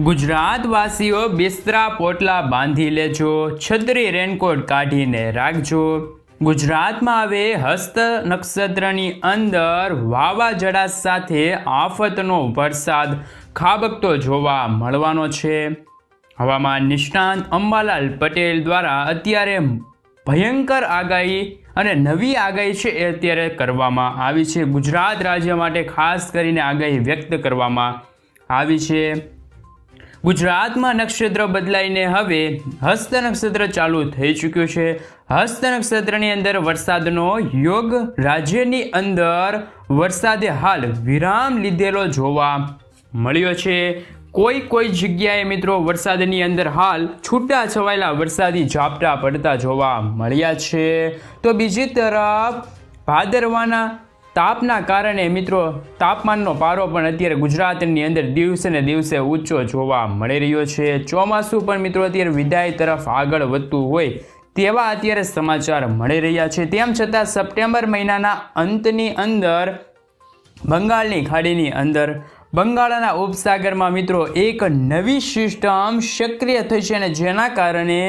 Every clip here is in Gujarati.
ગુજરાતવાસીઓ બિસ્તરા પોટલા બાંધી લેજો, છત્રી રેનકોટ કાઢીને રાખજો. ગુજરાતમાં હવે હસ્ત નક્ષત્રની અંદર વાવાઝોડા સાથે આફતનો વરસાદ ખાબકતો જોવા મળવાનો છે. હવામાન નિષ્ણાંત અંબાલાલ પટેલ દ્વારા અત્યારે ભયંકર આગાહી અને નવી આગાહી છે એ અત્યારે કરવામાં આવી છે. ગુજરાત રાજ્ય માટે ખાસ કરીને આગાહી વ્યક્ત કરવામાં આવી છે. ગુજરાતમાં નક્ષત્ર બદલાઈને હવે હસ્ત નક્ષત્ર ચાલુ થઈ ચૂક્યું છે. હસ્ત નક્ષત્રની અંદર વરસાદનો યોગ, રાજ્યની અંદર વરસાદે હાલ વિરામ લીધેલો જોવા મળ્યો છે. કોઈ કોઈ જગ્યાએ મિત્રો વરસાદની અંદર હાલ છૂટા છવાયેલા વરસાદી ઝાપટા પડતા જોવા મળ્યા છે. તો બીજી તરફ ભાદરવાના તાપના કારણે મિત્રો, તાપમાનનો પારો પણ અત્યારે ગુજરાતની અંદર દિવસે ને દિવસે ઊંચો જોવા મળી રહ્યો છે. ચોમાસું પણ મિત્રો અત્યારે વિદાય તરફ આગળ વધતું હોય તેવા અત્યારે સમાચાર મળી રહ્યા છે. તેમ છતાં સપ્ટેમ્બર મહિનાના અંતની અંદર, બંગાળની ખાડીની અંદર, બંગાળના ઉપસાગરમાં મિત્રો એક નવી સિસ્ટમ સક્રિય થઈ છે અને જેના કારણે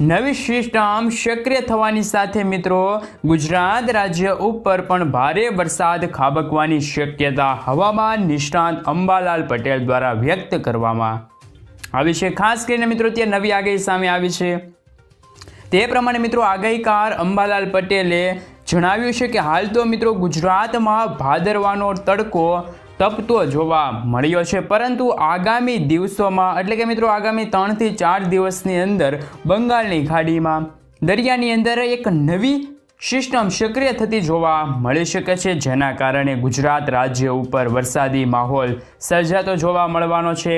નવી સિસ્ટમ સક્રિય થવાની સાથે મિત્રો, ગુજરાત રાજ્ય ઉપર પણ ભારે વરસાદ ખાબકવાની શક્યતા હવામાન નિષ્ણાંત અંબાલાલ પટેલ દ્વારા વ્યક્ત કરવામાં આવી છે. ખાસ કરીને મિત્રો, ત્યાં નવી આગાહી સામે આવી છે. તે પ્રમાણે મિત્રો, આગાહીકાર અંબાલાલ પટેલે જણાવ્યું છે કે, હાલ તો મિત્રો ગુજરાતમાં ભાદરવાનો તડકો તપતો જોવા મળ્યો છે. પરંતુ આગામી દિવસોમાં, એટલે કે મિત્રો આગામી ત્રણથી ચાર દિવસની અંદર બંગાળની ખાડીમાં, દરિયાની અંદર એક નવી સિસ્ટમ સક્રિય થતી જોવા મળી શકે છે, જેના કારણે ગુજરાત રાજ્ય ઉપર વરસાદી માહોલ સર્જાતો જોવા મળવાનો છે.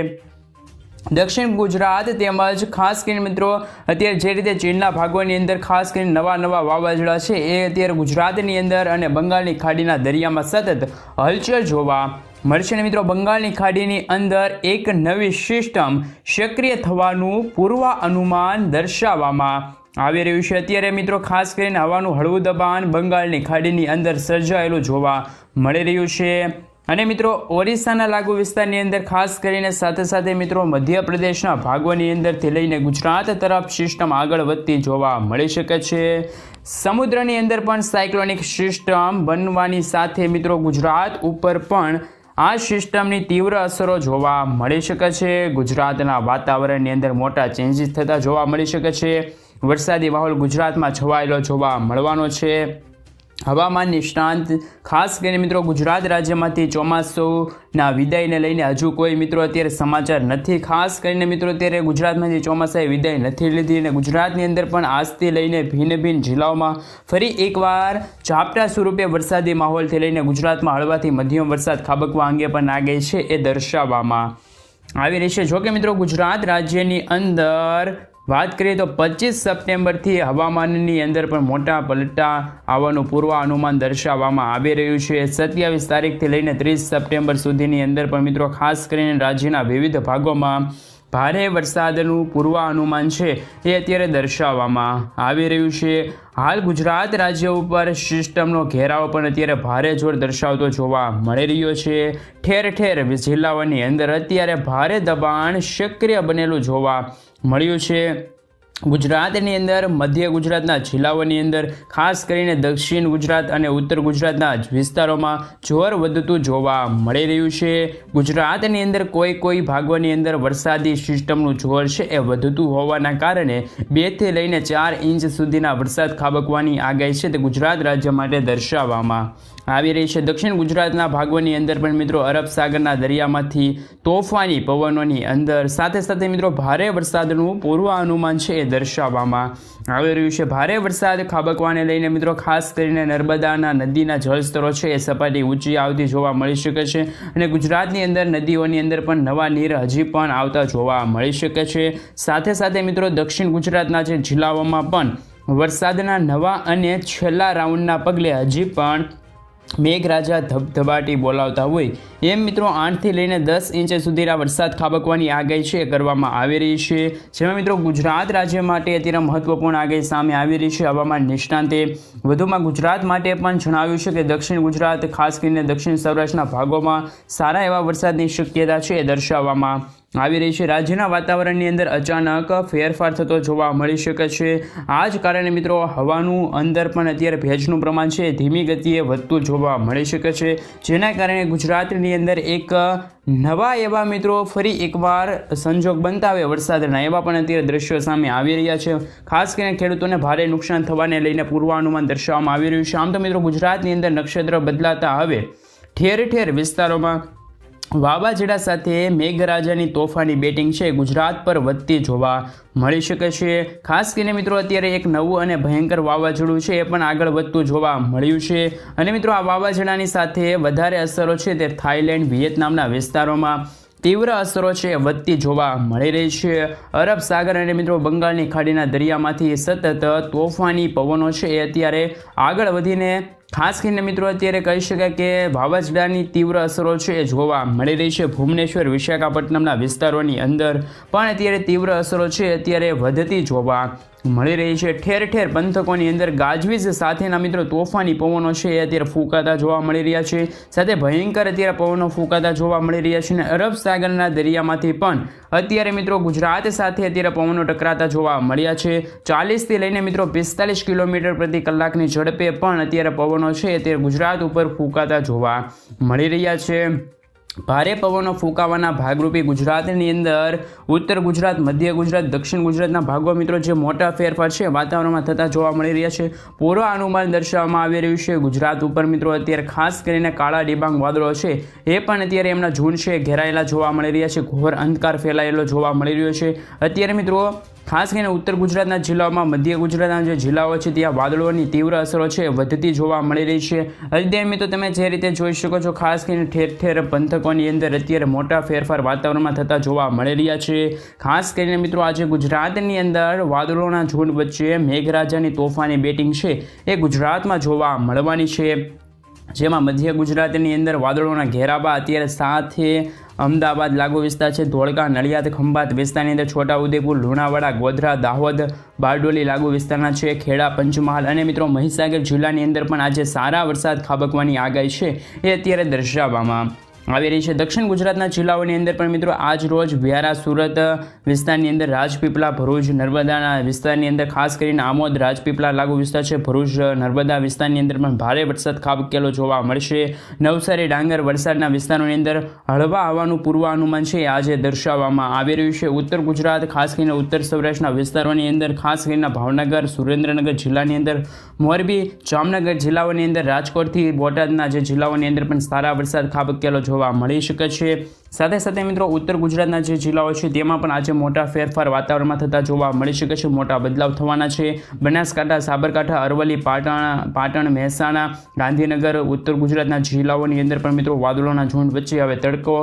દક્ષિણ ગુજરાત તેમજ ખાસ કરીને મિત્રો, અત્યારે જે રીતે ચીનના ભાગોની અંદર ખાસ કરીને નવા નવા વાવાઝોડા છે, એ અત્યારે ગુજરાતની અંદર અને બંગાળની ખાડીના દરિયામાં સતત હલચલ જોવા મળશે ને મિત્રો, બંગાળની ખાડીની અંદર એક નવી સિસ્ટમ સક્રિય થવાનું પૂર્વ અનુમાન દર્શાવવામાં આવી રહ્યું છે. અત્યારે મિત્રો, ખાસ કરીને હવાનું હળવું દબાણ બંગાળની ખાડીની અંદર સર્જાયેલું જોવા મળી રહ્યું છે. અને મિત્રો, ઓરિસ્સાના લાગુ વિસ્તારની અંદર ખાસ કરીને સાથે સાથે મિત્રો, મધ્યપ્રદેશના ભાગોની અંદરથી લઈને ગુજરાત તરફ સિસ્ટમ આગળ વધતી જોવા મળી શકે છે. સમુદ્રની અંદર પણ સાયક્લોનિક સિસ્ટમ બનવાની સાથે મિત્રો, ગુજરાત ઉપર પણ આ સિસ્ટમની તીવ્ર અસરો જોવા મળી શકે છે. ગુજરાતના વાતાવરણની અંદર મોટા ચેન્જીસ થતા જોવા મળી શકે છે. વરસાદી માહોલ ગુજરાતમાં છવાયેલો જોવા મળવાનો છે. હવામાન નિષ્ણાંત. ખાસ કરીને મિત્રો ગુજરાત રાજ્યમાંથી ચોમાસુના વિદાયને લઈને હજુ કોઈ મિત્રો અત્યારે સમાચાર નથી. ખાસ કરીને મિત્રો અત્યારે ગુજરાતમાંથી ચોમાસાએ વિદાય નથી લીધી અને ગુજરાતની અંદર પણ આજથી લઈને ભિન્ન ભિન્ન જિલ્લાઓમાં ફરી એકવાર ઝાપટા સ્વરૂપે વરસાદી માહોલથી લઈને ગુજરાતમાં હળવાથી મધ્યમ વરસાદ ખાબકવા અંગે પણ આગે છે એ દર્શાવવામાં આવી રહી છે. જોકે મિત્રો ગુજરાત રાજ્યની અંદર વાત કરીએ તો પચીસ સપ્ટેમ્બરથી હવામાનની અંદર પણ મોટા પલટા આવવાનું પૂર્વ અનુમાન દર્શાવવામાં આવી રહ્યું છે. સત્યાવીસ તારીખથી લઈને ત્રીસ સપ્ટેમ્બર સુધીની અંદર પણ મિત્રો ખાસ કરીને રાજ્યના વિવિધ ભાગોમાં ભારે વરસાદનું પૂર્વ અનુમાન છે એ અત્યારે દર્શાવવામાં આવી રહ્યું છે. હાલ ગુજરાત રાજ્ય ઉપર સિસ્ટમનો ઘેરાવ પણ અત્યારે ભારે જોર દર્શાવતો જોવા મળી રહ્યો છે. ઠેર ઠેર જિલ્લાઓની અંદર અત્યારે ભારે દબાણ સક્રિય બનેલું જોવા મળ્યું છે. ગુજરાતની અંદર, મધ્ય ગુજરાતના જિલ્લાઓની અંદર, ખાસ કરીને દક્ષિણ ગુજરાત અને ઉત્તર ગુજરાતના જ વિસ્તારોમાં જોર વધતું જોવા મળી રહ્યું છે. ગુજરાતની અંદર કોઈ કોઈ ભાગોની અંદર વરસાદી સિસ્ટમનું જોર છે એ વધતું હોવાના કારણે બેથી લઈને ચાર ઇંચ સુધીના વરસાદ ખાબકવાની આગાહી છે તે ગુજરાત રાજ્ય માટે દર્શાવવામાં આવી રહી છે. દક્ષિણ ગુજરાતના ભાગોની અંદર પણ મિત્રો અરબ સાગરના દરિયામાંથી તોફાની પવનોની અંદર સાથે સાથે મિત્રો ભારે વરસાદનું પૂર્વ અનુમાન છે એ દર્શાવવામાં આવી રહ્યું છે. ભારે વરસાદ ખાબકવાને લઈને મિત્રો ખાસ કરીને નર્મદાના નદીના જળસ્તરો છે એ સપાટી ઊંચી આવતી જોવા મળી શકે છે અને ગુજરાતની અંદર નદીઓની અંદર પણ નવા નીર હજી પણ આવતા જોવા મળી શકે છે. સાથે સાથે મિત્રો દક્ષિણ ગુજરાતના જે જિલ્લાઓમાં પણ વરસાદના નવા અને છેલ્લા રાઉન્ડના પગલે હજી પણ મેઘરાજા ધબધબાટી બોલાવતા હોય. એમ મિત્રો, આઠથી લઈને દસ ઇંચ સુધીના વરસાદ ખાબકવાની આગાહી છે, કરવામાં આવી રહી છે. જેમાં મિત્રો, ગુજરાત રાજ્ય માટે અત્યારે મહત્વપૂર્ણ આગાહી સામે આવી રહી છે. હવામાન નિષ્ણાંતે વધુમાં ગુજરાત માટે પણ જણાવ્યું છે કે દક્ષિણ ગુજરાત, ખાસ કરીને દક્ષિણ સૌરાષ્ટ્રના ભાગોમાં સારા એવા વરસાદની શક્યતા છે દર્શાવવામાં આવી રહી છે. રાજ્યના વાતાવરણની અંદર અચાનક ફેરફાર થતો જોવા મળી શકે છે. આ જ કારણે મિત્રો હવાનું અંદર પણ અત્યારે ભેજનું પ્રમાણ છે. ધીમી ગતિએ વધતું જોવા મળી શકે છે. જેના કારણે ગુજરાતની અંદર એક નવા એવા મિત્રો ફરી એકવાર સંજોગ બનતા હોય વરસાદના એવા પણ અત્યારે દ્રશ્યો સામે આવી રહ્યા છે. ખાસ કરીને ખેડૂતોને ભારે નુકસાન થવાને લઈને પૂર્વાનુમાન દર્શાવવામાં આવી રહ્યું છે. આમ તો મિત્રો ગુજરાતની અંદર નક્ષત્ર બદલાતા હવે ઠેર ઠેર વિસ્તારોમાં વાવાઝોડા સાથે મેઘરાજાની તોફાની બેટિંગ છે. ગુજરાત પર વધતી જોવા મળી શકે છે. ખાસ કરીને મિત્રો, અત્યારે એક નવું અને ભયંકર વાવાઝોડું છે. એ પણ આગળ વધતું જોવા મળ્યું છે. અને મિત્રો, આ વાવાઝોડાની સાથે વધારે અસરો છે તે થાઈલેન્ડ વિયેતનામના વિસ્તારોમાં તીવ્ર અસરો છે. વધતી જોવા મળી રહી છે. અરબ સાગર અને મિત્રો, બંગાળની ખાડીના દરિયામાંથી સતત તોફાની પવનો છે. એ અત્યારે આગળ વધીને ખાસ કરીને મિત્રો અત્યારે કહી શકાય કે વાવાઝોડાની તીવ્ર અસરો છે એ જોવા મળી રહી છે. ભુવનેશ્વર, વિશાખાપટ્ટનમના વિસ્તારોની અંદર પણ અત્યારે તીવ્ર અસરો છે. અત્યારે વધતી જોવા મળી રહી છે. ઠેર ઠેર પંથકોની અંદર ગાજવીજ સાથેના મિત્રો તોફાની પવનો છે. એ અત્યારે ફૂંકાતા જોવા મળી રહ્યા છે. સાથે ભયંકર અત્યારે પવનો ફૂંકાતા જોવા મળી રહ્યા છે અને અરબ સાગરના દરિયામાંથી પણ અત્યારે મિત્રો ગુજરાત સાથે અત્યારે પવનો ટકરાતા જોવા મળ્યા છે. ચાલીસથી લઈને મિત્રો પિસ્તાલીસ કિલોમીટર પ્રતિ કલાકની ઝડપે પણ અત્યારે પવનો છે. અત્યારે ગુજરાત ઉપર ફૂંકાતા જોવા મળી રહ્યા છે. ભારે પવનો ફૂંકાવાના ભાગરૂપે ગુજરાતની અંદર ઉત્તર ગુજરાત, મધ્ય ગુજરાત, દક્ષિણ ગુજરાતના ભાગો મિત્રો જે મોટા ફેરફાર છે, વાતાવરણમાં થતા જોવા મળી રહ્યા છે. પૂર્વ અનુમાન દર્શાવવામાં આવી રહ્યું છે. ગુજરાત ઉપર મિત્રો અત્યારે ખાસ કરીને કાળા ડિબાંગ વાદળો છે. એ પણ અત્યારે એમના ઝૂંડ છે, ઘેરાયેલા જોવા મળી રહ્યા છે. ઘોર અંધકાર ફેલાયેલો જોવા મળી રહ્યો છે. અત્યારે મિત્રો ખાસ કરીને ઉત્તર ગુજરાતના જિલ્લાઓમાં મધ્ય ગુજરાતના જે જિલ્લાઓ છે, ત્યાં વાદળોની તીવ્ર અસરો છે, વધતી જોવા મળી રહી છે. અત્યારે મિત્રો તમે જે રીતે જોઈ શકો છો, ખાસ કરીને ઠેર ઠેર પંથકોની અંદર અત્યારે મોટા ફેરફાર વાતાવરણમાં થતા જોવા મળી રહ્યા છે. ખાસ કરીને મિત્રો આજે ગુજરાતની અંદર વાદળોના ઝુંડ વચ્ચે મેઘરાજાની તોફાની બેટિંગ છે, એ ગુજરાતમાં જોવા મળવાની છે. જેમાં મધ્ય ગુજરાતની અંદર વાદળોના ઘેરાબા અત્યારે સાથે અમદાવાદ લાગુ વિસ્તાર છે. ધોળકા, નડિયાદ, ખંભાત વિસ્તારની અંદર છોટાઉદેપુર, લુણાવાડા, ગોધરા, દાહોદ, બારડોલી લાગુ વિસ્તારના છે. ખેડા, પંચમહાલ અને મિત્રો મહીસાગર જિલ્લાની અંદર પણ આજે સારા વરસાદ ખાબકવાની આગાહી છે એ અત્યારે દર્શાવવામાં આવી રહી છે. દક્ષિણ ગુજરાતના જિલ્લાઓની અંદર પણ મિત્રો આજ રોજ વ્યારા, સુરત વિસ્તારની અંદર રાજપીપળા, ભરૂચ, નર્મદાના વિસ્તારની અંદર ખાસ કરીને આમોદ રાજપીપળા લાગુ વિસ્તાર છે. ભરૂચ, નર્મદા વિસ્તારની અંદર પણ ભારે વરસાદ ખાબકેલો જોવા મળશે. નવસારી, ડાંગર વલસાડના વિસ્તારોની અંદર હળવા આવવાનું પૂર્વાનુમાન છે આજે દર્શાવવામાં આવી રહ્યું છે. ઉત્તર ગુજરાત, ખાસ કરીને ઉત્તર સૌરાષ્ટ્રના વિસ્તારોની અંદર, ખાસ કરીને ભાવનગર, સુરેન્દ્રનગર જિલ્લાની અંદર, મોરબી, જામનગર જિલ્લાઓની અંદર, રાજકોટથી બોટાદના જે જિલ્લાઓની અંદર પણ સારા વરસાદ ખાબકેલો જોવા મળી શકે છે. સાથે સાથે મિત્રો, ઉત્તર ગુજરાતના જે જિલ્લાઓ છે, તેમાં પણ આજે મોટા ફેરફાર વાતાવરણમાં થતા જોવા મળી શકે છે. મોટા બદલાવ થવાના છે. બનાસકાંઠા, સાબરકાંઠા, અરવલ્લી, પાટણ પાટણ, મહેસાણા, ગાંધીનગર, ઉત્તર ગુજરાતના જિલ્લાઓની અંદર પણ મિત્રો વાદળોના ઝુંડ વચ્ચે હવે તડકો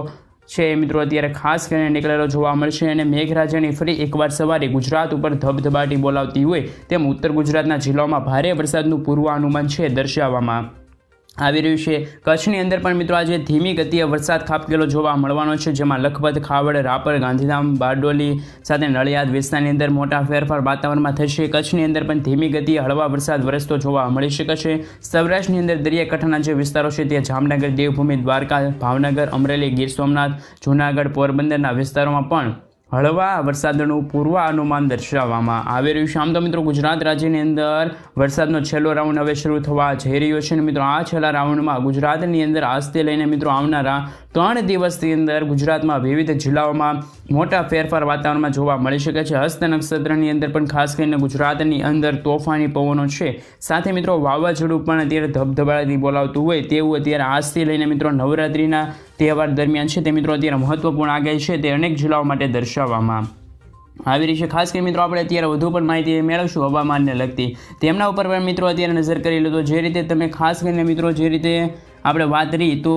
છે. મિત્રો, અત્યારે ખાસ કરીને નીકળેલો જોવા મળશે અને મેઘરાજાની ફરી એકવાર સવારે ગુજરાત ઉપર ધબધબાટી બોલાવતી હોય તેમ ઉત્તર ગુજરાતના જિલ્લાઓમાં ભારે વરસાદનું પૂર્વાનુમાન છે દર્શાવવામાં. આવી રહ્યું છે. કચ્છની અંદર પણ મિત્રો આજે ધીમી ગતિએ વરસાદ ખાબકેલો જોવા મળવાનો છે, જેમાં લખપત, ખાવડ, રાપર, ગાંધીધામ, બારડોલી સાથે નડિયાદ વિસ્તારની અંદર મોટા ફેરફાર વાતાવરણમાં થશે. કચ્છની અંદર પણ ધીમી ગતિએ હળવા વરસાદ વરસતો જોવા મળી શકે છે. સૌરાષ્ટ્રની અંદર દરિયાકાંઠાના જે વિસ્તારો છે, ત્યાં જામનગર, દેવભૂમિ, દ્વારકા, ભાવનગર, અમરેલી, ગીર સોમનાથ, જૂનાગઢ, પોરબંદરના વિસ્તારોમાં પણ હળવા વરસાદનું પૂર્વ અનુમાન દર્શાવવામાં આવી રહ્યું છે. આમ તો મિત્રો ગુજરાત રાજ્યની અંદર વરસાદનો છેલ્લો રાઉન્ડ હવે શરૂ થવા જઈ રહ્યો છે મિત્રો આ છેલ્લા રાઉન્ડમાં ગુજરાતની અંદર આજથી લઈને મિત્રો આવનારા ત્રણ દિવસની અંદર ગુજરાતમાં વિવિધ જિલ્લાઓમાં મોટા ફેરફાર વાતાવરણમાં જોવા મળી શકે છે. હસ્ત નક્ષત્રની અંદર પણ ખાસ કરીને ગુજરાતની અંદર તોફાની પવનો છે. સાથે મિત્રો વાવાઝોડું પણ અત્યારે ધબધબાથી બોલાવતું હોય તેવું અત્યારે આજથી લઈને મિત્રો નવરાત્રિના તહેવાર દરમિયાન છે તે મિત્રો અત્યારે મહત્વપૂર્ણ આગાહી છે તે અનેક જિલ્લાઓ માટે દર્શાવવામાં આવી રહી છે. ખાસ કરીને મિત્રો આપણે અત્યારે વધુ પણ માહિતી મેળવશું હવામાનને લગતી. તેમના ઉપર પણ મિત્રો અત્યારે નજર કરી લો તો જે રીતે તમે ખાસ કરીને મિત્રો જે રીતે આપણે વાત કરી, તો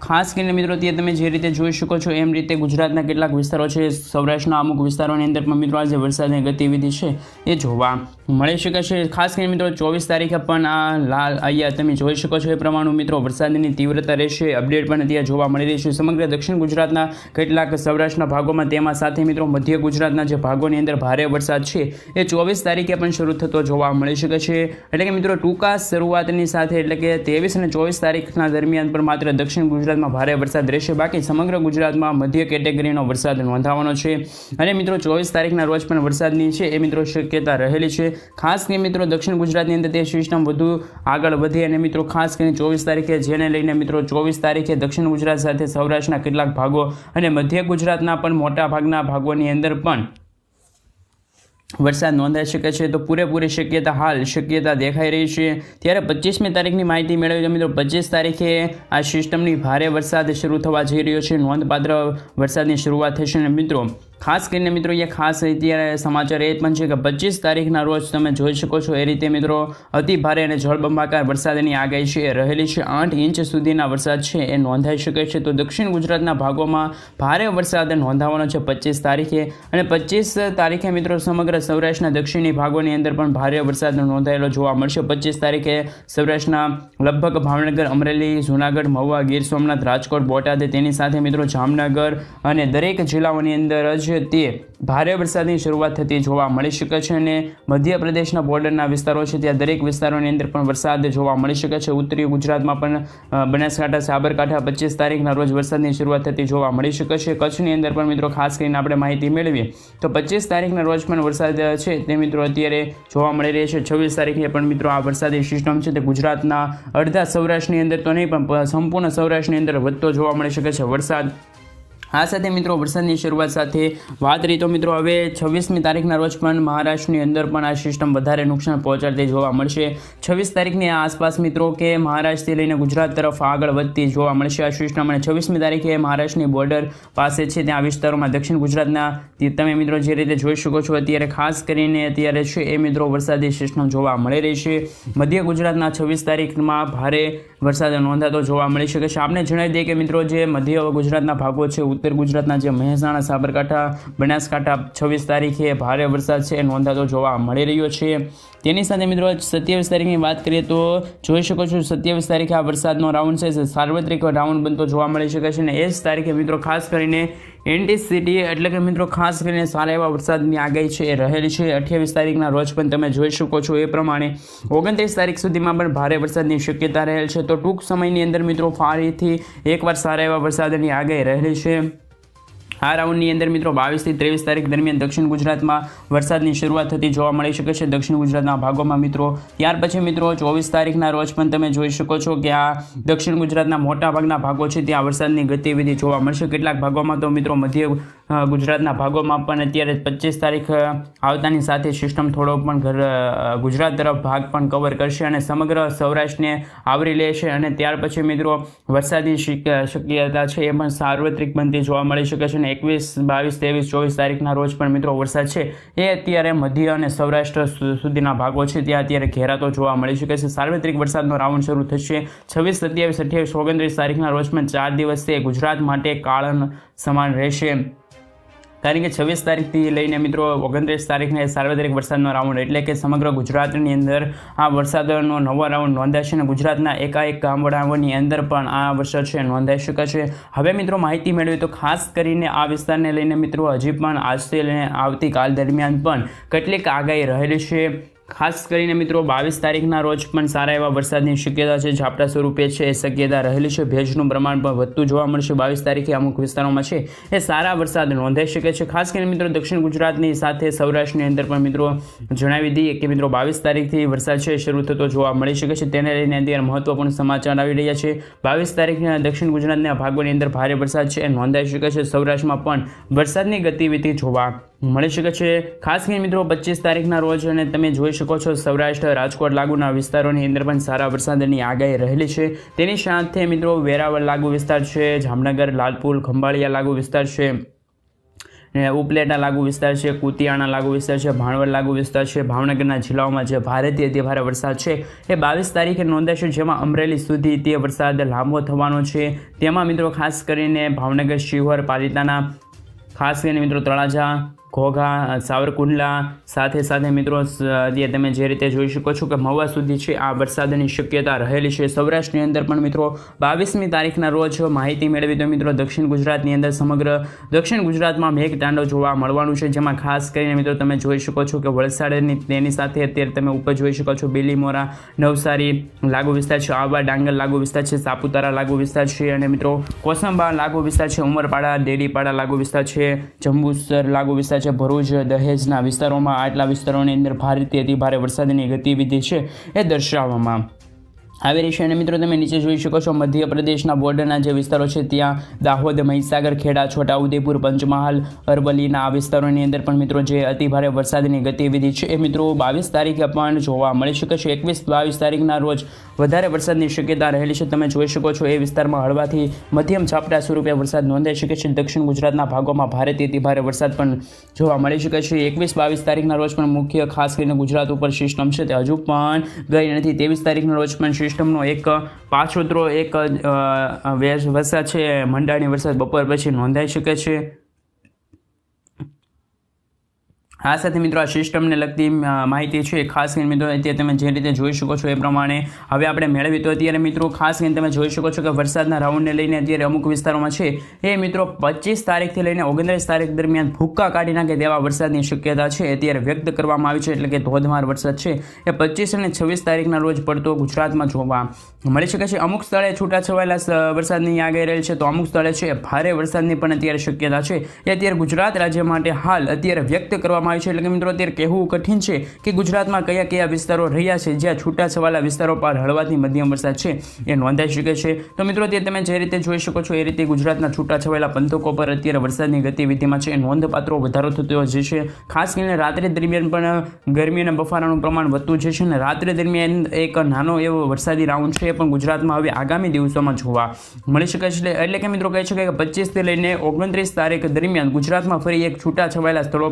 ખાસ કરીને મિત્રો ત્યાં તમે જે રીતે જોઈ શકો છો, એમ રીતે ગુજરાતના કેટલાક વિસ્તારો છે, સૌરાષ્ટ્રના અમુક વિસ્તારોની અંદર પણ મિત્રો આજે વરસાદની ગતિવિધિ છે, એ જોવા મળી શકે છે ખાસ કરીને મિત્રો ચોવીસ તારીખે પણ આ લાલ અહીંયા તમે જોઈ શકો છો એ પ્રમાણે મિત્રો વરસાદની તીવ્રતા રહેશે, અપડેટ પણ ત્યાં જોવા મળી રહી છે. સમગ્ર દક્ષિણ ગુજરાતના કેટલાક સૌરાષ્ટ્રના ભાગોમાં તેમાં સાથે મિત્રો મધ્ય ગુજરાતના જે ભાગોની અંદર ભારે વરસાદ છે, એ ચોવીસ તારીખે પણ શરૂ થતો જોવા મળી શકે છે. એટલે કે મિત્રો ટૂંકા શરૂઆતની સાથે એટલે કે ત્રેવીસ અને ચોવીસ તારીખના દરમિયાન પણ માત્ર દક્ષિણ ગુજરાતમાં ભારે વરસાદ રહેશે. બાકી સમગ્ર ગુજરાતમાં મધ્ય કેટેગરીનો વરસાદ નોંધાવાનો છે. અને મિત્રો, ચોવીસ તારીખના રોજ પણ વરસાદની છે એ મિત્રો શક્યતા રહેલી છે. ખાસ કરીને મિત્રો, દક્ષિણ ગુજરાતની અંદર તે સિસ્ટમ વધુ આગળ વધે અને મિત્રો, ખાસ કરીને ચોવીસ તારીખે જેને લઈને મિત્રો, ચોવીસ તારીખે દક્ષિણ ગુજરાત સાથે સૌરાષ્ટ્રના કેટલાક ભાગો અને મધ્ય ગુજરાતના પણ મોટા ભાગના ભાગોની અંદર પણ વરસાદ નોંધાઈ શકે છે તો પૂરેપૂરી શક્યતા હાલ શક્યતા દેખાઈ રહી છે. ત્યારે પચીસમી તારીખની માહિતી મેળવી મિત્રો પચીસ તારીખે આ સિસ્ટમની ભારે વરસાદ શરૂ થવા જઈ રહ્યો છે. નોંધપાત્ર વરસાદની શરૂઆત થશે અને મિત્રો ખાસ કરીને મિત્રો અહીંયા ખાસ અત્યારે સમાચાર એ પણ છે કે પચીસ તારીખના રોજ તમે જોઈ શકો છો એ રીતે મિત્રો અતિ ભારે અને જળબંબાકાર વરસાદની આગાહી છે. એ રહેલી છે આઠ ઇંચ સુધીના વરસાદ છે. એ નોંધાઈ શકે છે. તો દક્ષિણ ગુજરાતના ભાગોમાં ભારે વરસાદ નોંધાવાનો છે પચીસ તારીખે અને પચીસ તારીખે મિત્રો સમગ્ર સૌરાષ્ટ્રના દક્ષિણી ભાગોની અંદર પણ ભારે વરસાદ નોંધાયેલો જોવા મળશે. પચીસ તારીખે સૌરાષ્ટ્રના લગભગ ભાવનગર, અમરેલી, જૂનાગઢ, મહુવા, ગીર સોમનાથ, રાજકોટ, બોટાદ તેની સાથે મિત્રો જામનગર અને દરેક જિલ્લાઓની અંદર જ તે ભારે વરસાદની શરૂઆત થતી જોવા મળી શકે છે અને મધ્યપ્રદેશના બોર્ડરના વિસ્તારો છે ત્યાં દરેક વિસ્તારોની અંદર પણ વરસાદ જોવા મળી શકે છે. ઉત્તરીય ગુજરાતમાં પણ બનાસકાંઠા, સાબરકાંઠા પચીસ તારીખના રોજ વરસાદની શરૂઆત થતી જોવા મળી શકે છે. કચ્છની અંદર પણ મિત્રો ખાસ કરીને આપણે માહિતી મેળવીએ તો પચીસ તારીખના રોજ પણ વરસાદ છે તે મિત્રો અત્યારે જોવા મળી રહી છે. છવ્વીસ તારીખે પણ મિત્રો આ વરસાદી સિસ્ટમ છે તે ગુજરાતના અડધા સૌરાષ્ટ્રની અંદર તો નહીં પણ સંપૂર્ણ સૌરાષ્ટ્રની અંદર વધતો જોવા મળી શકે છે વરસાદ. આ સાથે મિત્રો, વરસાદની શરૂઆત સાથે વાત રહી. તો મિત્રો, હવે છવ્વીસમી તારીખના રોજ પણ મહારાષ્ટ્રની અંદર પણ આ સિસ્ટમ વધારે નુકસાન પહોંચાડતી જોવા મળશે. છવ્વીસ તારીખની આસપાસ મિત્રો કે મહારાષ્ટ્રથી લઈને ગુજરાત તરફ આગળ વધતી જોવા મળશે આ સિસ્ટમ અને છવ્વીસમી તારીખે મહારાષ્ટ્રની બોર્ડર પાસે છે, ત્યાં વિસ્તારોમાં દક્ષિણ ગુજરાતના તમે મિત્રો જે રીતે જોઈ શકો છો, અત્યારે ખાસ કરીને અત્યારે છે એ મિત્રો વરસાદી સિસ્ટમ જોવા મળી રહી છે. મધ્ય ગુજરાતના છવ્વીસ તારીખમાં ભારે વરસાદ નોંધાતો જોવા મળી શકે છે. આપને જણાવી દઈએ કે મિત્રો, જે મધ્ય ગુજરાતના ભાગો છે, ઉત્તર ગુજરાતના જે મહેસાણા, સાબરકાંઠા, બનાસકાંઠા, છવ્વીસ તારીખે ભારે વરસાદ છે, નોંધાતો જોવા મળી રહ્યો છે. તેની સાથે મિત્રો, સત્યાવીસ તારીખની વાત કરીએ તો જોઈ શકો છો, સત્યાવીસ તારીખે આ વરસાદનો રાઉન્ડ છે. સાર્વત્રિક રાઉન્ડ બનતો જોવા મળી શકે છે અને એ જ તારીખે મિત્રો, ખાસ કરીને એન્ટી સિટી એટલે કે મિત્રો ખાસ કરીને સારા એવા વરસાદની આગાહી છે, એ રહેલી છે. અઠ્યાવીસ તારીખના રોજ પણ તમે જોઈ શકો છો એ પ્રમાણે ઓગણત્રીસ તારીખ સુધીમાં પણ ભારે વરસાદની શક્યતા રહેલ છે. તો ટૂંક સમયની અંદર મિત્રો ફરીથી એકવાર સારા એવા વરસાદની આગાહી રહેલી છે. આ રાઉન્ડની અંદર મિત્રો બાવીસથી ત્રેવીસ તારીખ દરમિયાન દક્ષિણ ગુજરાતમાં વરસાદની શરૂઆત થતી જોવા મળી શકે છે. દક્ષિણ ગુજરાતના ભાગોમાં મિત્રો, ત્યાર પછી મિત્રો ચોવીસ તારીખના રોજ પણ તમે જોઈ શકો છો કે આ દક્ષિણ ગુજરાતના મોટા ભાગના ભાગો છે ત્યાં વરસાદની ગતિવિધિ જોવા મળશે. કેટલાક ભાગોમાં તો મિત્રો મધ્ય ગુજરાતના ભાગોમાં પણ અત્યારે પચીસ તારીખ આવતાની સાથે સિસ્ટમ થોડો પણ ગુજરાત તરફ ભાગ પણ કવર કરશે અને સમગ્ર સૌરાષ્ટ્રને આવરી લેશે અને ત્યાર પછી મિત્રો વરસાદની શિક- શક્યતા છે એ પણ સાર્વત્રિક બનતી જોવા મળી શકે છે અને એકવીસ, બાવીસ, ત્રેવીસ, ચોવીસ તારીખના રોજ પણ મિત્રો વરસાદ છે. એ અત્યારે મધ્ય અને સૌરાષ્ટ્ર સુધીના ભાગો છે. ત્યાં અત્યારે ઘેરાતો જોવા મળી શકે છે. સાર્વત્રિક વરસાદનો રાઉન્ડ શરૂ થશે છવ્વીસ, સત્યાવીસ, અઠ્યાવીસ, ઓગણત્રીસ તારીખના રોજ પણ ચાર દિવસ તે ગુજરાત માટે કાળન સમાન રહેશે. કારણ કે છવ્વીસ તારીખથી લઈને મિત્રો ઓગણત્રીસ તારીખને સાર્વત્રિક વરસાદનો રાઉન્ડ એટલે કે સમગ્ર ગુજરાતની અંદર આ વરસાદનો નવો રાઉન્ડ નોંધાશે અને ગુજરાતના એકાએક ગામડાઓની અંદર પણ આ વરસાદ છે નોંધાઈ શકે છે. હવે મિત્રો માહિતી મેળવી તો ખાસ કરીને આ વિસ્તારને લઈને મિત્રો હજી પણ આજથી લઈને આવતીકાલ દરમિયાન પણ કેટલીક આગાહી રહેલી છે. ખાસ કરીને મિત્રો બાવીસ તારીખના રોજ પણ સારા એવા વરસાદની શક્યતા છે, ઝાપટા સ્વરૂપે છે, એ શક્યતા રહેલી છે. ભેજનું પ્રમાણ પણ વધતું જોવા મળશે. બાવીસ તારીખે અમુક વિસ્તારોમાં છે, એ સારા વરસાદ નોંધાઈ શકે છે. ખાસ કરીને મિત્રો દક્ષિણ ગુજરાતની સાથે સૌરાષ્ટ્રની અંદર પણ મિત્રો જણાવી દઈએ કે મિત્રો બાવીસ તારીખથી વરસાદ છે શરૂ થતો જોવા મળી શકે છે. તેને લઈને અત્યારે મહત્વપૂર્ણ સમાચાર આવી રહ્યા છે. બાવીસ તારીખના દક્ષિણ ગુજરાતના ભાગોની અંદર ભારે વરસાદ છે, એ નોંધાઈ શકે છે. સૌરાષ્ટ્રમાં પણ વરસાદની ગતિવિધિ જોવા મળી શકે છે. ખાસ કરીને મિત્રો, પચીસ તારીખના રોજ અને તમે જોઈ શકો છો, સૌરાષ્ટ્ર, રાજકોટ લાગુના વિસ્તારોની અંદર પણ સારા વરસાદની આગાહી રહેલી છે. તેની સાથે મિત્રો, વેરાવળ લાગુ વિસ્તાર છે, જામનગર, લાલપુર, ખંભાળિયા લાગુ વિસ્તાર છે, ને ઉપલેટા લાગુ વિસ્તાર છે, કુતિયાણા લાગુ વિસ્તાર છે, ભાણવડ લાગુ વિસ્તાર છે, ભાવનગરના જિલ્લાઓમાં જે ભારેથી અતિભારે વરસાદ છે, એ બાવીસ તારીખે નોંધાશે, જેમાં અમરેલી સુધી તે વરસાદ લાંબો થવાનો છે. તેમાં મિત્રો, ખાસ કરીને ભાવનગર, શિહોર, પાલિતાના, ખાસ કરીને મિત્રો, તળાજા ઘોઘા સાવરકુંડલા, સાથે સાથે મિત્રો જે તમે જે રીતે જોઈ શકો છો કે મહુવા સુધી છે આ વરસાદની શક્યતા રહેલી છે. સૌરાષ્ટ્રની અંદર પણ મિત્રો, બાવીસમી તારીખના રોજ માહિતી મેળવી તો મિત્રો, દક્ષિણ ગુજરાતની અંદર સમગ્ર દક્ષિણ ગુજરાતમાં મેઘ તાંડવ જોવા મળવાનું છે. જેમાં ખાસ કરીને મિત્રો, તમે જોઈ શકો છો કે વલસાડની તેની સાથે અત્યારે તમે ઉપર જોઈ શકો છો, બેલીમોરા, નવસારી લાગુ વિસ્તાર છે આવા ડાંગર લાગુ વિસ્તાર છે, સાપુતારા લાગુ વિસ્તાર છે અને મિત્રો, કોસંબા લાગુ વિસ્તાર છે, ઉમરપાડા દેડીપાડા લાગુ વિસ્તાર છે, જંબુસર લાગુ વિસ્તાર છે. ભરૂચ, દહેજના વિસ્તારોમાં આટલા વિસ્તારોની અંદર ભારેથી અતિ ભારે વરસાદની ગતિવિધિ છે એ દર્શાવવામાં આવી રહી છે અને મિત્રો તમે નીચે જોઈ શકો છો, મધ્યપ્રદેશના બોર્ડરના જે વિસ્તારો છે, ત્યાં દાહોદ, મહીસાગર, ખેડા છોટાઉદેપુર પંચમહાલ, અરવલ્લીના આ વિસ્તારોની અંદર પણ મિત્રો જે અતિભારે વરસાદની ગતિવિધિ છે એ મિત્રો બાવીસ તારીખે પણ જોવા મળી શકે છે. એકવીસ બાવીસ તારીખના રોજ વધારે વરસાદની શક્યતા રહેલી છે. તમે જોઈ શકો છો એ વિસ્તારમાં હળવાથી મધ્યમ છાપટા સ્વરૂપે વરસાદ નોંધાઈ શકે છે. દક્ષિણ ગુજરાતના ભાગોમાં ભારેથી અતિભારે વરસાદ પણ જોવા મળી શકે છે. એકવીસ બાવીસ તારીખના રોજ પણ મુખ્ય ખાસ કરીને ગુજરાત ઉપર સિસ્ટમ છે. તે હજુ પણ ગઈ નથી. ત્રેવીસ તારીખના રોજ પણ સિસ્ટમનો એક પાછોતરો એક વરસાદ છે મંડાણી વરસાદ બપોર પછી નોંધાઈ શકે છે. આ સાથે મિત્રો, આ સિસ્ટમને લગતી માહિતી છે. ખાસ કરીને મિત્રો, અત્યારે તમે જે રીતે જોઈ શકો છો એ પ્રમાણે હવે આપણે મેળવી. તો અત્યારે મિત્રો, ખાસ કરીને તમે જોઈ શકો છો કે વરસાદના રાઉન્ડને લઈને અત્યારે અમુક વિસ્તારોમાં છે. એ મિત્રો, પચીસ તારીખથી લઈને ઓગણત્રીસ તારીખ દરમિયાન ભૂક્કા કાઢી નાખે તેવા વરસાદની શક્યતા છે. અત્યારે વ્યક્ત કરવામાં આવી છે, એટલે કે ધોધમાર વરસાદ છે. એ પચીસ અને છવ્વીસ તારીખના રોજ પડતો ગુજરાતમાં જોવા મળી શકે છે. અમુક સ્થળે છૂટાછવાયેલા વરસાદની આગાહી રહેલ છે, તો અમુક સ્થળે છે, ભારે વરસાદની પણ અત્યારે શક્યતા છે. એ અત્યારે ગુજરાત રાજ્ય માટે હાલ અત્યારે વ્યક્ત કરવામાં આવી છે. એટલે કે મિત્રો, અત્યારે કહેવું કઠિન છે કે ગુજરાતમાં કયા કયા વિસ્તારો રહ્યા છે, જ્યાં છૂટાછવાયેલા વિસ્તારો પર હળવાથી મધ્યમ વરસાદ છે, એ નોંધાઈ શકે છે. તો મિત્રો, અત્યારે તમે જે રીતે જોઈ શકો છો, એ રીતે ગુજરાતના છૂટાછવાયેલા પંથકો પર અત્યારે વરસાદની ગતિવિધિમાં છે. એ નોંધપાત્ર વધારો થતો જે છે, ખાસ કરીને રાત્રે દરમિયાન પણ ગરમી અને બફારાનું પ્રમાણ વધતું જે છે ને, રાત્રે દરમિયાન એક નાનો એવો વરસાદી રાઉન્ડ છે પણ ગુજરાતમાં હવે આગામી દિવસોમાં જોવા મળી શકે છે. એટલે- એટલે કે મિત્રો, કહી શકાય કે પચીસથી લઈને ઓગણત્રીસ તારીખ દરમિયાન ગુજરાતમાં ફરી એક છૂટા છવાયેલા સ્થળો